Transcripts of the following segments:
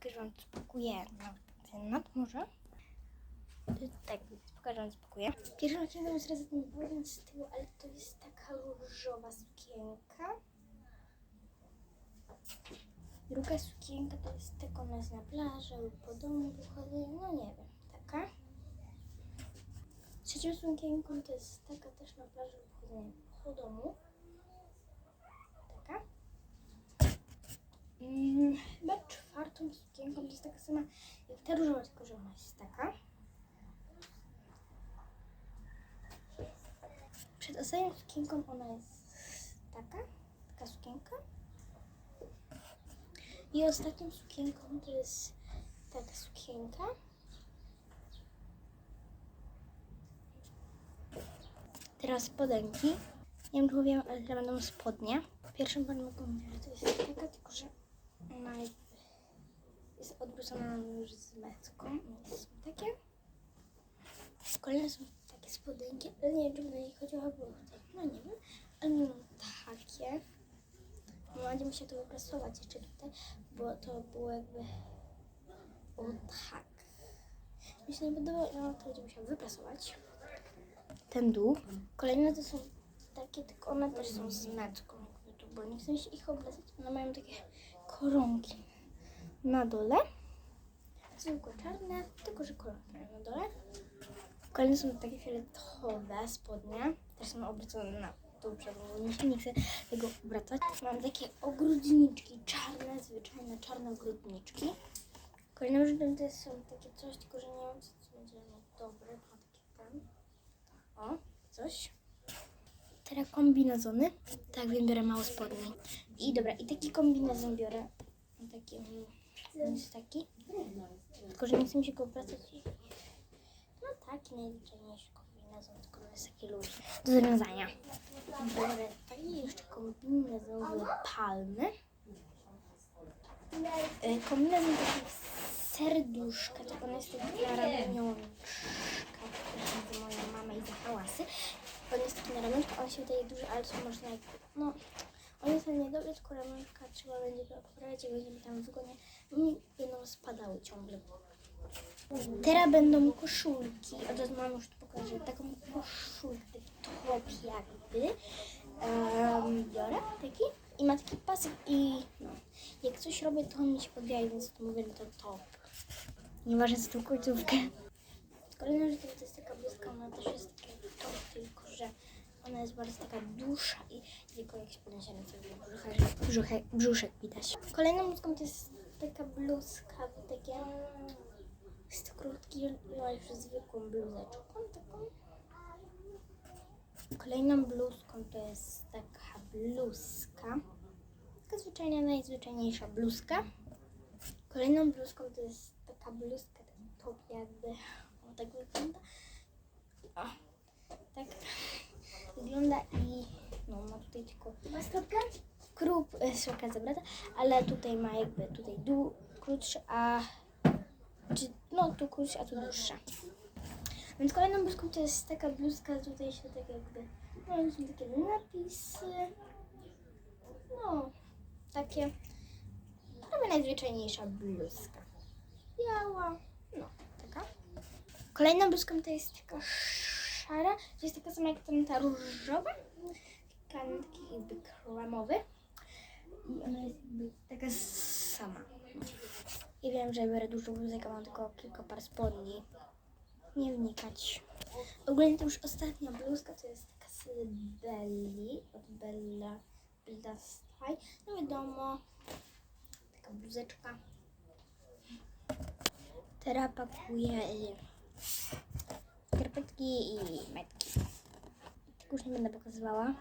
Pokażę wam, co pakuję na ten nad może. Tak, więc pokażę wam, co pakuję. Pierwszą sukienką jest rezygnowana z tyłu, ale to jest taka różowa sukienka. Druga sukienka to jest taka, jest na plaży lub po domu wychodzę, no nie wiem, taka. Trzecią sukienką to jest taka też na plaży lub po domu. Taka. Mm, chyba czwartą sukienką to jest taka sama jak ta różowa, tylko że ona jest taka. Przed ostatnią sukienką ona jest taka, taka sukienka. I ostatnią sukienką to jest taka sukienka. Teraz spodenki. Nie wiem, czy mówiłam, ale teraz będą spodnie. Pierwszą podmioką to jest taka, tylko że ona jest, odwrócona już z metką. Są takie. Kolejne są takie spodenki, ale nie wiem, czy będę chodzi o buty. No nie wiem, ale mam takie. Będzie musiał to wyprasować jeszcze tutaj, bo to było jakby o tak. Mi się nie podobało, no to będzie musiał wyprasować ten dół. Kolejne to są takie, tylko one też są z metką, bo nie chcę się ich obracać. One mają takie koronki na dole. Zwykłe czarne, tylko że koronki na dole. Kolejne są takie fioletowe spodnie, też są obracane na dół się nie chce tego obracać. Mam takie ogródniczki czarne, zwyczajne czarne ogródniczki. Rzeczem to są takie coś, tylko że nie wiem, co to będzie no, dobre. Ma takie tam. O, coś. Teraz kombinezony. Tak, wiem, biorę mało spodni. I dobra, i taki kombinezon biorę. Taki, jest taki. Tylko, że nie chce mi się go obracać. No taki najzwyczajniejszy kombinezon, tylko jest taki luźny. Do zawiązania. Biorę taki jeszcze kombinezon palmy. Y, Kombinezon taki serduszka, to ona jest taki na ramionczka. Przepraszam za moją mamę i za hałasy. On jest taki na ramionczka, on się wydaje duży, ale to można no, on jest niedobry, tylko ramionczka trzeba będzie go poprawiać, jak będziemy tam wygodnie, mi będą spadały ciągle. Teraz będą koszulki, od razu mam już pokażę, taką koszulkę, top jakby. Um, biorę taki i ma taki pasek i no, jak coś robię, to on mi się podbija, więc to mówię, to top. Nieważne co tą końcówkę. Kolejna rzecz to jest taka bluzka, ona też jest taka top, tylko że ona jest bardzo taka dłuższa i tylko jak się podniesie ręce, brzuszek, brzuszek, brzuszek widać. Kolejną bluzką to jest taka bluzka, takie jest to krótki, ja już zwykłą bluzeczką taką. Kolejną bluzką to jest taka bluzka. Taka zwyczajna, najzwyczajniejsza bluzka. Kolejną bluzką to jest taka bluzka, ten top jakby, tak wygląda. O, tak wygląda i no ma tutaj tylko stopkę. Krób, e, szopka zabrata, ale tutaj ma jakby tutaj dół krótszy, a czy, no tu krótszy, a tu dłuższa. Więc kolejną bluzką to jest taka bluzka, tutaj się tak jakby, no są takie napisy, no takie, prawie najzwyczajniejsza bluzka. Biała. Kolejną bluzką to jest taka szara, to jest taka sama jak tam ta różowa, taki jakby kremowy i ona jest jakby taka sama. I wiem, że biorę dużo bluzek, a mam tylko kilka par spodni. Nie wnikać. Ogólnie to już ostatnia bluzka, to jest taka z Belli, od Bella, Bella Style. No wiadomo, taka bluzeczka. Teraz pakuję skarpetki i metki. Tego już nie będę pokazywała.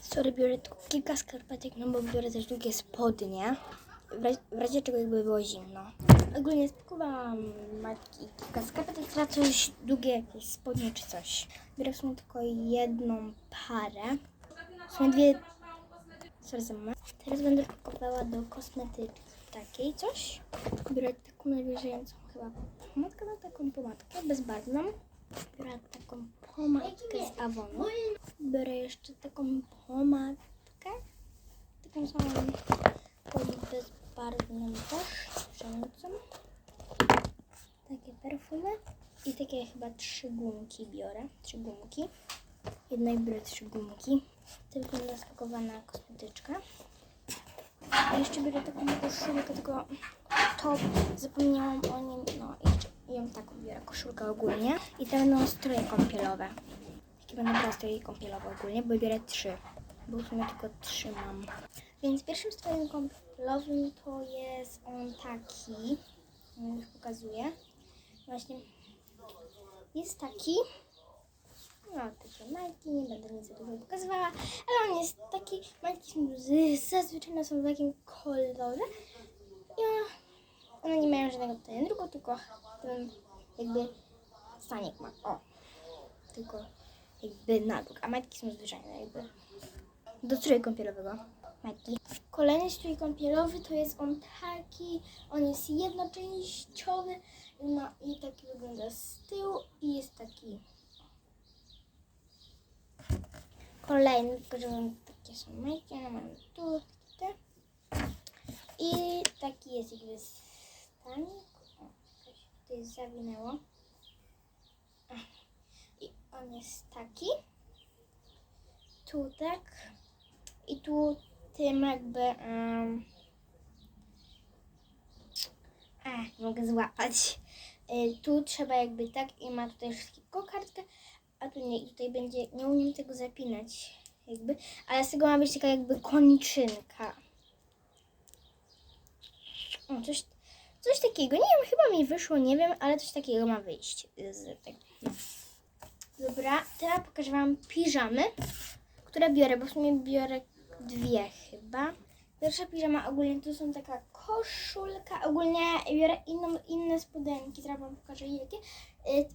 Sorry, biorę tylko kilka skarpetek, no bo biorę też długie spodnie. W razie, w razie czego jakby było zimno. Ogólnie spakowałam matki i kilka skarpetek, teraz coś długie jakieś spodnie czy coś. Biorę w tylko jedną parę. Sumie dwie... Sorry. Teraz będę pakowała do kosmetyczki takiej coś. Biorę taką najwyżejęcą chyba pomadkę, no taką pomadkę bezbarwną. Biorę taką pomadkę z Avonu. Biorę jeszcze taką pomadkę. Taką samą taką bez, barwną też, rzęsą. Takie perfumy. I takie chyba trzy gumki biorę. Trzy gumki. Jednej biorę trzy gumki. Tylko naspakowana kosmetyczka. A jeszcze biorę taką koszulkę, tylko top, zapomniałam o nim, no jeszcze ją taką biorę koszulkę ogólnie. I te będą stroje kąpielowe. Jakie będą brać stroje kąpielowe ogólnie, bo biorę trzy. Bo w sumie tylko trzy mam. Więc pierwszym strojem kąpielowym to jest on taki, już pokazuję. Właśnie jest taki. No, takie majki, nie będę nic za dużo pokazywała, ale on jest taki, z, zazwyczaj są w takim kolorze. I one, one nie mają żadnego tutaj drugu, tylko ten jakby stanik ma, o, tylko jakby nadruk, a majtki są zwyczajne jakby do strój kąpielowego, majtki. Kolejny strój kąpielowy to jest on taki, on jest jednoczęściowy ma i taki wygląda z tyłu i jest taki Kolejny, mam takie są majki, one mają tu, te. I taki jest jakby stanik. O, jakoś tutaj zawinęło. I on jest taki. Tu tak. I tu tym jakby... Um, a, mogę złapać. Y, tu trzeba jakby tak i ma tutaj wszystkie kokardkę, a tu nie. I tutaj będzie, nie umiem tego zapinać jakby, ale z tego ma być taka jakby koniczynka. O, coś, coś takiego, nie wiem, chyba mi wyszło, nie wiem, ale coś takiego ma wyjść z tego. Dobra, teraz pokażę Wam piżamy, które biorę, bo w sumie biorę dwie chyba. Pierwsza piżama ogólnie to są taka koszulka, ogólnie biorę inną, inne spodenki, zaraz Wam pokażę jakie,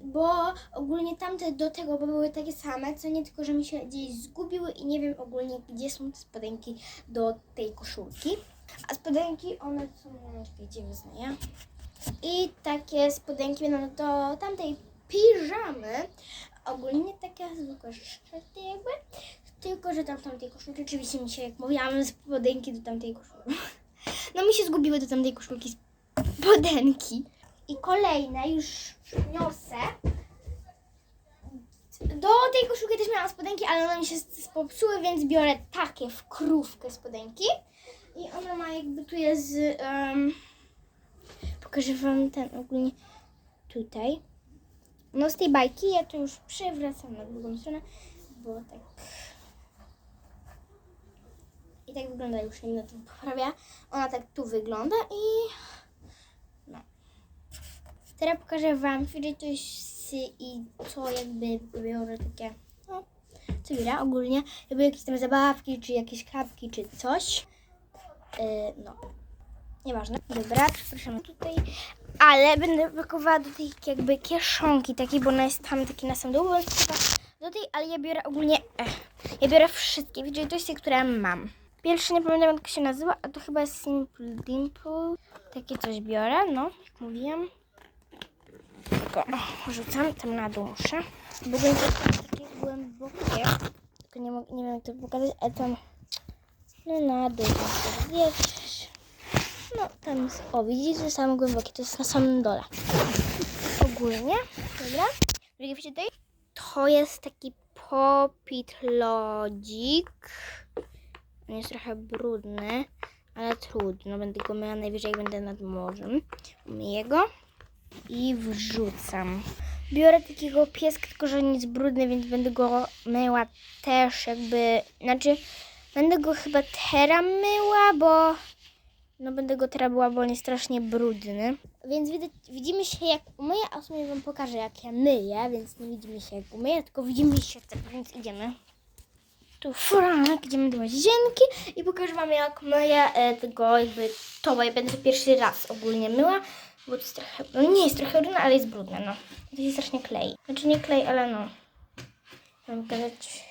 bo ogólnie tamte do tego, bo były takie same, co nie tylko, że mi się gdzieś zgubiły i nie wiem ogólnie, gdzie są te spodenki do tej koszulki. A spodenki, one są, no, wezmę je. I takie spodenki będą do tamtej piżamy. Ogólnie takie zwykłe szorty jakby. Tylko, że tam w tamtej koszulki, oczywiście mi się, jak mówiłam, spodenki do tamtej koszulki. No mi się zgubiły do tamtej koszulki spodenki. I kolejne już niosę. Do tej koszulki też miałam spodenki, ale one mi się popsuły, więc biorę takie w krówkę spodenki. I ona ma jakby tu jest. Um, pokażę wam ten ogólnie tutaj. No z tej bajki ja to już przewracam na drugą stronę, bo tak. I tak wygląda już, nie będę to poprawia. Ona tak tu wygląda i Teraz pokażę Wam fidgetusy i co jakby biorę takie, no, co biorę ogólnie. Jakby jakieś tam zabawki, czy jakieś klapki, czy coś. Yy, no, nieważne. Dobra, przepraszam tutaj. Ale będę pakowała do tej jakby kieszonki takiej, bo ona jest tam taki na sam dół, jest do tej, ale ja biorę ogólnie, eh, ja biorę wszystkie fidgetusy, które mam. Pierwszy nie pamiętam jak się nazywa, a to chyba jest Simple Dimple. Takie coś biorę, no, jak mówiłam. Tylko rzucam tam na dół muszę. Bo będzie takie głębokie. Tylko nie, mogę, nie wiem jak to pokazać, ale tam no na dół zjeść. No tam jest, o widzicie, samo głębokie, to jest na samym dole. Ogólnie, dobra. Widzicie tutaj? To jest taki popit lodzik. On jest trochę brudny, ale trudno. Będę go myła najwyżej, jak będę nad morzem. Umyję go i wrzucam. Biorę takiego pieska, tylko że nie jest brudny, więc będę go myła też jakby, znaczy będę go chyba teraz myła, bo no będę go teraz była, bo on jest strasznie brudny. Więc widać, widzimy się jak umyję, a w sumie wam pokażę jak ja myję, więc nie widzimy się jak umyję, tylko widzimy się tak, więc idziemy. Tu furanek, idziemy do łazienki i pokażę wam jak myję e, tego jakby to, bo ja będę pierwszy raz ogólnie myła bo to jest trochę, no nie jest trochę brudne, ale jest brudne, no. To się strasznie klei. Znaczy nie klei, ale no. Mam pokazać.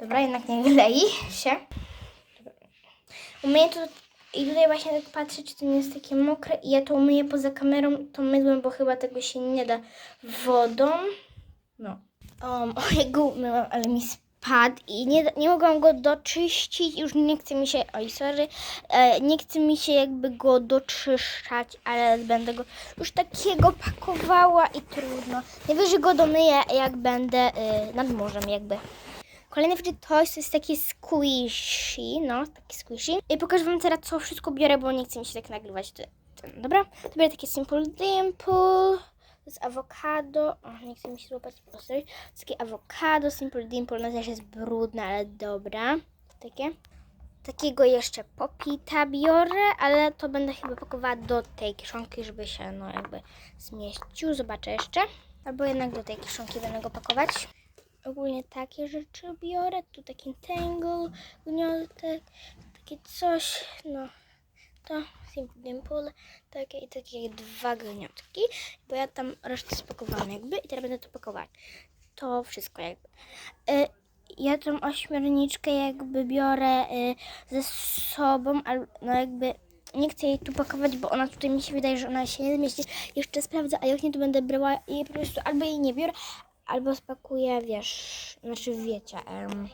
Dobra, jednak nie klei się. Dobra. Umyję to i tutaj właśnie tak patrzę, czy to nie jest takie mokre i ja to umyję poza kamerą, to mydłem, bo chyba tego się nie da wodą. No. Um, o, ja go umyłam, ale mi spadł i nie, nie mogłam go doczyścić. Już nie chce mi się, oj sorry, e, nie chce mi się jakby go doczyszczać, ale będę go już takiego pakowała i trudno. Najwyżej go domyję jak będę e, nad morzem jakby. Kolejny fidget toys to jest taki squishy, no, taki squishy. I pokażę wam teraz, co wszystko biorę, bo nie chce mi się tak nagrywać. Dobra, to biorę takie Simple Dimple, to jest awokado, o, nie chce mi się złapać, o, sorry. To jest takie awokado, Simple Dimple, no też jest brudne, ale dobra. Takie. Takiego jeszcze popita biorę, ale to będę chyba pakowała do tej kieszonki, żeby się, no, jakby zmieścił. Zobaczę jeszcze. Albo jednak do tej kieszonki będę go pakować ogólnie takie rzeczy biorę. Tu taki tangle, gniotek, takie coś, no to Simple Dimple, takie i takie dwa gniotki, bo ja tam resztę spakowałam jakby i teraz będę to pakować. To wszystko jakby. Y, ja tą ośmiorniczkę jakby biorę y, ze sobą, ale no jakby nie chcę jej tu pakować, bo ona tutaj mi się wydaje, że ona się nie zmieści. Jeszcze sprawdzę, a jak nie, to będę brała i po prostu albo jej nie biorę, albo spakuję, wiesz, znaczy wiecie, um,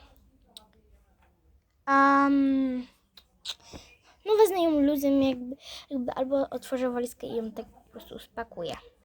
um, no wezmę ją luzem jakby, jakby, albo otworzę walizkę i ją tak po prostu spakuję.